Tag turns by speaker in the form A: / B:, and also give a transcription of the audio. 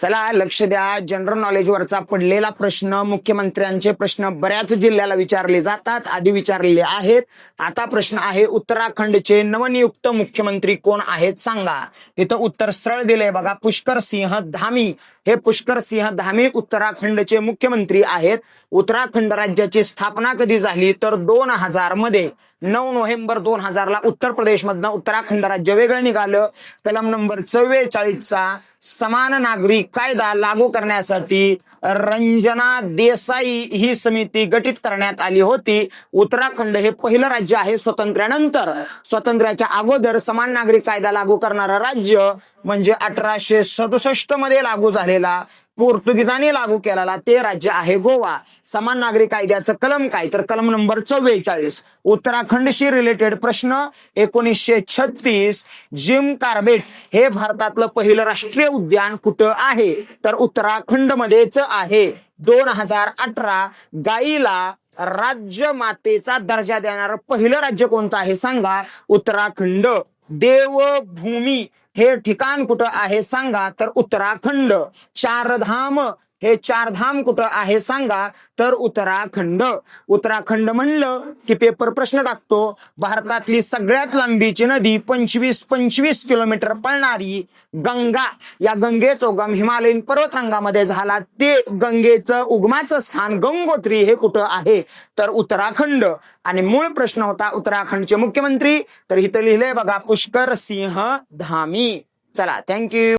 A: चला लक्ष द्या. जनरल नॉलेजवरचा पडलेला प्रश्न मुख्यमंत्र्यांचे प्रश्न बऱ्याच जिल्ह्याला विचारले जातात आधी विचारलेले आहेत. आता प्रश्न आहे उत्तराखंडचे नवनियुक्त मुख्यमंत्री कोण आहेत सांगा. इथं उत्तर सरळ दिले बघा पुष्कर सिंह धामी. हे पुष्कर सिंह धामी उत्तराखंडचे मुख्यमंत्री आहेत. उत्तराखंड राज्याची स्थापना कधी झाली? तर दोन हजारमध्ये. नऊ नोव्हेंबर दोन हजारला उत्तर प्रदेशमधनं उत्तराखंड राज्य वेगळं निघालं. कलम नंबर चव्वेचाळीसचा समान नागरिक कायदा लागू करण्यासाठी रंजना देसाई ही समिती गठीत करण्यात आली होती. उत्तराखंड हे पहिलं राज्य आहे स्वातंत्र्यानंतर. स्वातंत्र्याच्या अगोदर समान नागरिक कायदा लागू करणारं राज्य म्हणजे अठराशे सदुसष्टमध्ये लागू झालेला पोर्तुगीजांनी लागू केलेला ते राज्य आहे गोवा. समान नागरिक कायद्याचं कलम काय? तर कलम नंबर चव्वेचाळीस. उत्तराखंडशी रिलेटेड प्रश्न एकोणीसशे छत्तीस. जिम कार्बेट हे भारतातलं पहिलं राष्ट्रीय उद्यान कुठं आहे? तर उत्तराखंड मध्येच आहे. दोन हजार अठरा गाईला राज्य मातेचा दर्जा देणारं पहिलं राज्य कोणतं आहे? सांगा. उत्तराखंड. देवभूमी. हे ठिकाण कुठं आहे सांगा. तर उत्तराखंड चारधाम हे चारधाम कुठं आहे सांगा. तर उत्तराखंड. उत्तराखंड म्हणलं की पेपर प्रश्न टाकतो. भारतातली सगळ्यात लांबीची नदी पंचवीस पंचवीस किलोमीटर पळणारी गंगा. या गंगेचा उगम हिमालयीन पर्वतरांगामध्ये झाला. ते गंगेचं उगमाचं स्थान गंगोत्री हे कुठं आहे? तर उत्तराखंड. आणि मूळ प्रश्न होता उत्तराखंडचे मुख्यमंत्री. तर इथं लिहिलंय बघा पुष्कर सिंह धामी. चला थँक्यू